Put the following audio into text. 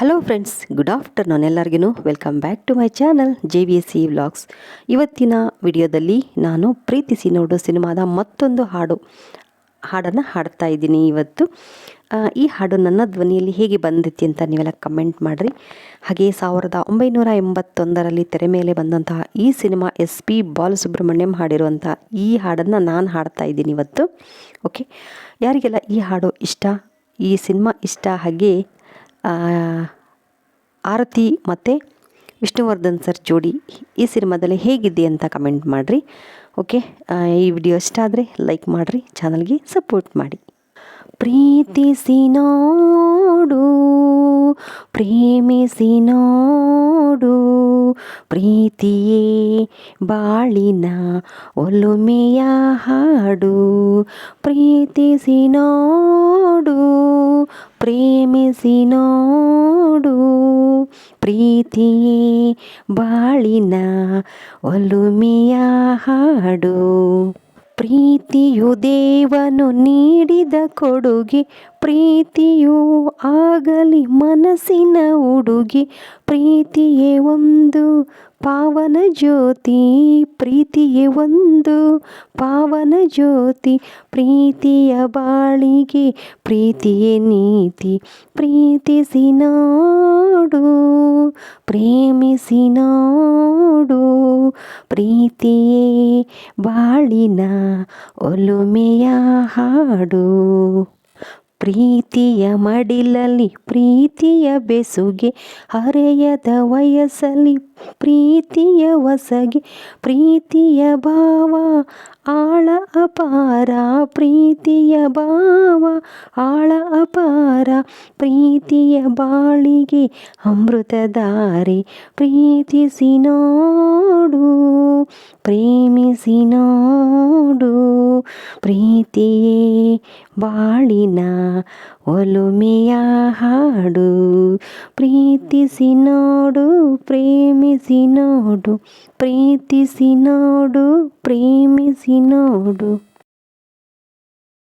Hello friends good afternoon ಎಲ್ಲರಿಗೂ welcome back to my channel J V S C vlogs ಇವತ್ತಿನ ವಿಡಿಯೋದಲ್ಲಿ ನಾನು ಪ್ರೀತಿಸಿ ನೋಡು ಸಿನಿಮಾದ ಮತ್ತೊಂದು ಹಾಡು, ಹಾಡನ್ನು ಹಾಡ್ತಾ ಇದ್ದೀನಿ ಇವತ್ತು. ಈ ಹಾಡು ನನ್ನ ಧ್ವನಿಯಲ್ಲಿ ಹೇಗೆ ಬಂದಿತ್ತು ಅಂತ ನೀವೆಲ್ಲ ಕಮೆಂಟ್ ಮಾಡಿರಿ. ಹಾಗೆ ಸಾವಿರದ ಒಂಬೈನೂರ ಎಂಬತ್ತೊಂದರಲ್ಲಿ ತೆರೆ ಮೇಲೆ ಬಂದಂತಹ ಈ ಸಿನಿಮಾ ಎಸ್ ಪಿ ಬಾಲಸುಬ್ರಹ್ಮಣ್ಯಂ ಹಾಡಿರುವಂಥ ಈ ಹಾಡನ್ನು ನಾನು ಹಾಡ್ತಾ ಇದ್ದೀನಿ ಇವತ್ತು. ಓಕೆ ಯಾರಿಗೆಲ್ಲ ಈ ಹಾಡು ಇಷ್ಟ, ಈ ಸಿನಿಮಾ ಇಷ್ಟ, ಹಾಗೆ ಆರತಿ ಮತ್ತು ವಿಷ್ಣುವರ್ಧನ್ ಸರ್ ಜೋಡಿ ಈ ಸಿನಿಮಾದಲ್ಲಿ ಹೇಗಿದೆ ಅಂತ ಕಮೆಂಟ್ ಮಾಡಿರಿ, ಓಕೆ? ಈ ವಿಡಿಯೋ ಇಷ್ಟ ಆದರೆ ಲೈಕ್ ಮಾಡಿರಿ, ಚಾನಲ್ಗೆ ಸಪೋರ್ಟ್ ಮಾಡಿ. ಪ್ರೀತಿಸಿ ನೋಡು, ಪ್ರೇಮಿಸಿ ನೋಡು. ಪ್ರೀತಿಯೇ ಬಾಳಿನ ಒಲುಮೆಯ ಹಾಡು. ಪ್ರೀತಿಸಿ ನೋಡು ಪ್ರೇಮಿಸಿ ನೋಡು. ಪ್ರೀತಿಯೇ ಬಾಳಿನ ಒಲುಮೆಯ ಹಾಡು. ಪ್ರೀತಿಯು ದೇವನು ನೀಡಿದ ಕೊಡುಗೆ, ಪ್ರೀತಿಯು ಆಗಲಿ ಮನಸ್ಸಿನ ಉಡುಗೆ, ಪ್ರೀತಿಯೇ ಒಂದು ಪಾವನ ಜ್ಯೋತಿ, ಪ್ರೀತಿಯೇ ಒಂದು ಪಾವನ ಜ್ಯೋತಿ, ಪ್ರೀತಿಯ ಬಾಳಿಗೆ ಪ್ರೀತಿಯೇ ನೀತಿ, ಪ್ರೀತಿಸಿ ನೋಡು ಪ್ರೇಮಿಸಿ ನೋಡು ಪ್ರೀತಿಯೇ ಬಾಳಿನ ಒಲುಮೆಯ ಹಾಡು. ಪ್ರೀತಿಯ ಮಡಿಲಲ್ಲಿ, ಪ್ರೀತಿಯ ಬೆಸುಗೆ, ಹರೆಯದ ವಯಸ್ಸಲ್ಲಿ, ಪ್ರೀತಿಯ ಹೊಸಗೆ, ಪ್ರೀತಿಯ ಭಾವ, ಆಳ ಅಪಾರ, ಪ್ರೀತಿಯ ಭಾವ, ಆಳ ಅಪಾರ, ಪ್ರೀತಿಯ ಬಾಳಿಗೆ ಅಮೃತಧಾರೆ ಪ್ರೀತಿಸಿ ನೋಡು, ಪ್ರೇಮಿಸಿ ನೋಡು. ಪ್ರೀತಿಯೇ ಬಾಳಿನ ಒಲುಮೆಯ ಹಾಡು. ಪ್ರೀತಿಸಿ ನೋಡು ಪ್ರೇಮಿಸಿ ನೋಡು ಪ್ರೀತಿಸಿ ನೋಡು ಪ್ರೇಮಿಸಿ ನೋಡು.